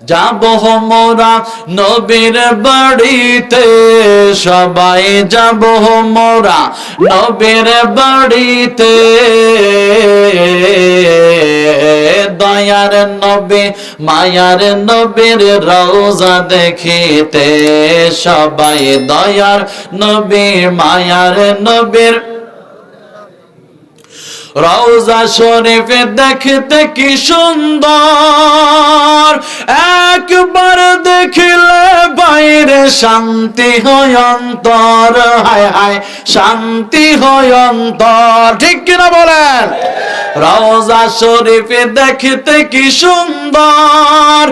যাব মোরা নবীর বাড়িতে, সবাই যাব মোরা নবীর বাড়িতে। দয়ার নবী, মায়ার নবীর রওজা দেখিতে, সবাই দয়ার নবী, মায়ার নবীর রওজা শরীফে দেখতে কি সুন্দর। একবার দেখিলে বাইরে শান্তি হয় অন্তর, হায় হায়, শান্তি হয় অন্তর। ঠিক কিনা বলেন? রওজা শরীফে দেখতে কি সুন্দর।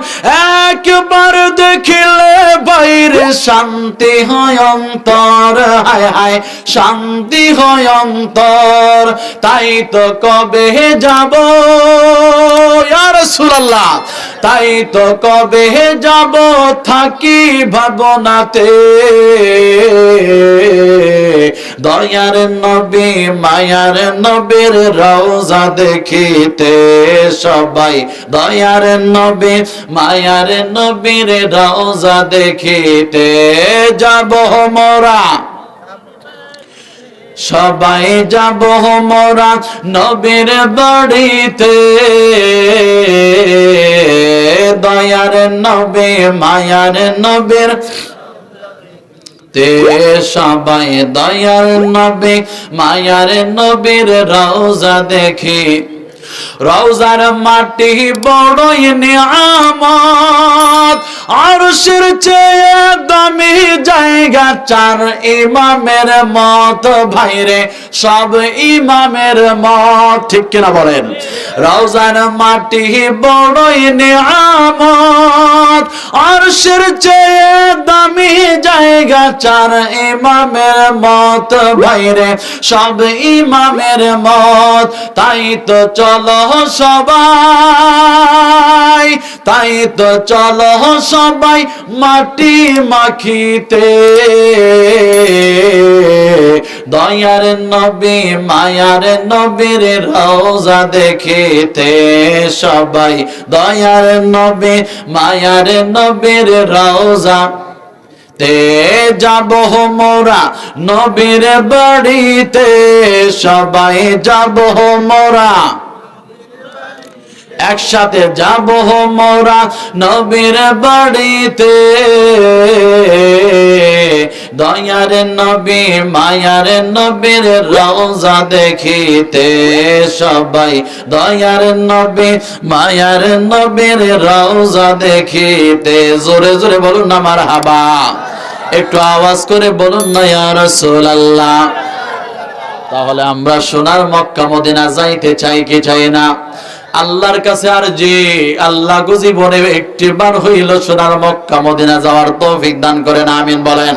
একবার দেখিলে বাইরে শান্তি হয় অন্তর, হায় হায়, শান্তি হয় অন্তর। তাই তো কবে যাব? ইয়ার সুরাল্লাহ তাই তো কবে যাব থাকি ভাবনাতে। দয়ার নবী, মায়ার নবীর রওজা দেখিতে সবাই। দয়ার নবী, মায়ার নবীর রওজা দেখিতে যাব মোরা। সবাই যাব মোরা নবীর বাড়িতে। মায়ার নবীর। তে সবাই দয়াল নবী মায়ার নবীর রওজা দেখি। রওজার মাটি বড়ই নিয়ামত। আরশের চেয়ে দামি জায়গা চার ইমামের মত। ভাইরে, সব ইমামের মত। ঠিক কিনা বলেন? রওজার মাটি বড়ই নিয়ামত। আরশের চেয়ে দামি জায়গা চার ইমামের মত। ভাইরে, সব ইমামের মত। তাই তো চলো সবাই, তাই তো চলো সবাই মাটি মাখিতে। দয়ার নবী, মায়ার নবীর রওজা দেখিতে সবাই। দয়ার নবী, মায়ার নবীর রওজা। তে যাব মোরা নবীর বাড়িতে। সবাই যাব মোরা একসাথে যাব মোরা নবীর বাড়িতে। দয়ার নবী, মায়ার নবীর রওজা দেখিতে সবাই। দয়ার নবী, মায়ার নবীর রওজা দেখিতে। জোরে জোরে বলুন না আমার হাবা একটু আওয়াজ করে বলুন না, ইয়া রাসূলুল্লাহ। তাহলে আমরা সোনার মক্কা মদিনা যাইতে চাই কি চাই না? আল্লাহর কাছে আর যে আল্লাহ জীবনে একটি বার হইল সোনার মক্কা মদিনা যাওয়ার তৌফিক দান করেন, আমিন বলেন।